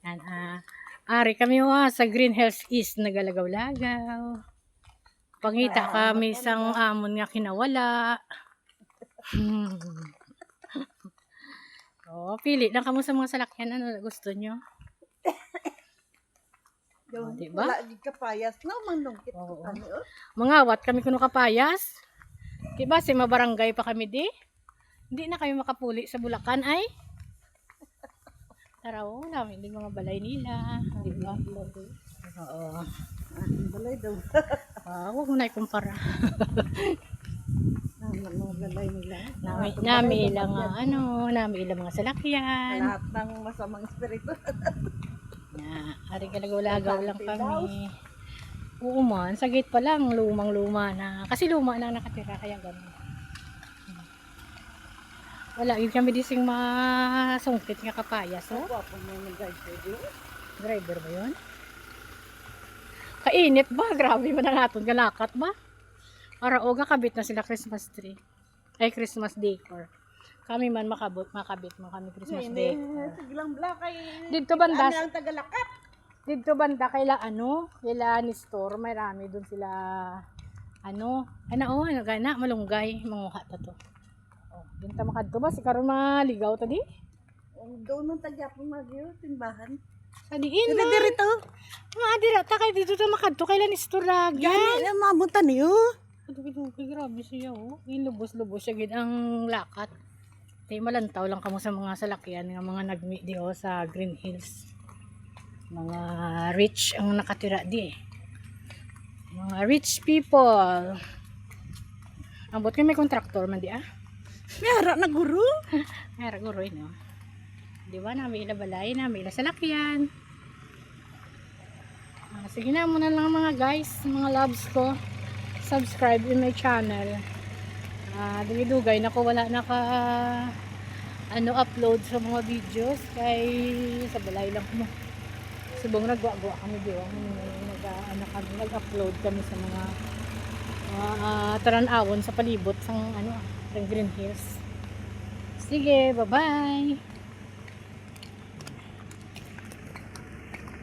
Yan, ah, ari kami wa sa Green Hills East nagalagaw-lagaw. Pangita kami isang amon nga kinawala. Hmm. oh, pili lang kamo sa mga salakyan ano gusto nyo. Yung, diba? Wala di kapayas. No, manungkit. Oo. Ano, oh. Mangawat kami kuno kapayas. Kiba si mabarangay pa kami di. Hindi na kami makapuli sa Bulacan ay. Taraw, namin din mga balay nila. Di ba? Oo. Balay daw. Ah, huwag mo na ikumpara. Mga balay nila. Nami, nami ilang ah, ano, nami ilang mga salakyan. Lahat ng masamang espiritu. Na, ari galagaw lang kami. Oo man, sa gate pa lang, lumang-luma na. Kasi luma na nakatira, kaya gano'n. Wala, yun kami dising masungkit nga kapayas, oh. Yung guys. Pwede. Driver ba yun? Kainit ba? Grabe man ang aton galakat ba? Para oga kabit na sila Christmas tree. Ay, Christmas decor. Kami man makabot, makabit mo kami Christmas decor. Sige lang black ay. Dito banda, Ano ang tagalakat? dito banda kaila ano, kaila ni store, may rami doon sila ano, ano oh, ano gana, malunggay, manguha ta to. Dun ta makadto ba si karon maligaw ta di? Doon nung tagyapon magyo. Timbahan. Sa diin Dili man. dirito. Mga dira ta kay dito ta makadto kaila ni store lagi. Yan. Yan. Mamunta niyo. Dugi-dugi, grabe siya, oh. Ilubos-lubos siya, gid ang lakat. Tay malantaw lang kamo sa mga salakyan, nga mga nagmi di, oh, sa Green Hills. Mga rich ang nakatira di, eh. Mga rich people. Ambot kay may kontraktor man di, ah. Mayara na guru. Ay, raguro, no? Di ba, nami ila balay, nami ila salakyan. Ah, sige na, muna lang mga guys, mga loves ko. Subscribe in my channel. Ah, dugay-dugay na ko wala naka ano upload sa mga videos kay sa balay lang mo. Subong nagwa-gwa kami di ba? Nag, ano, nag-upload kami sa mga uh, taranawon sa palibot ng ano, ng Green Hills. Sige, bye-bye.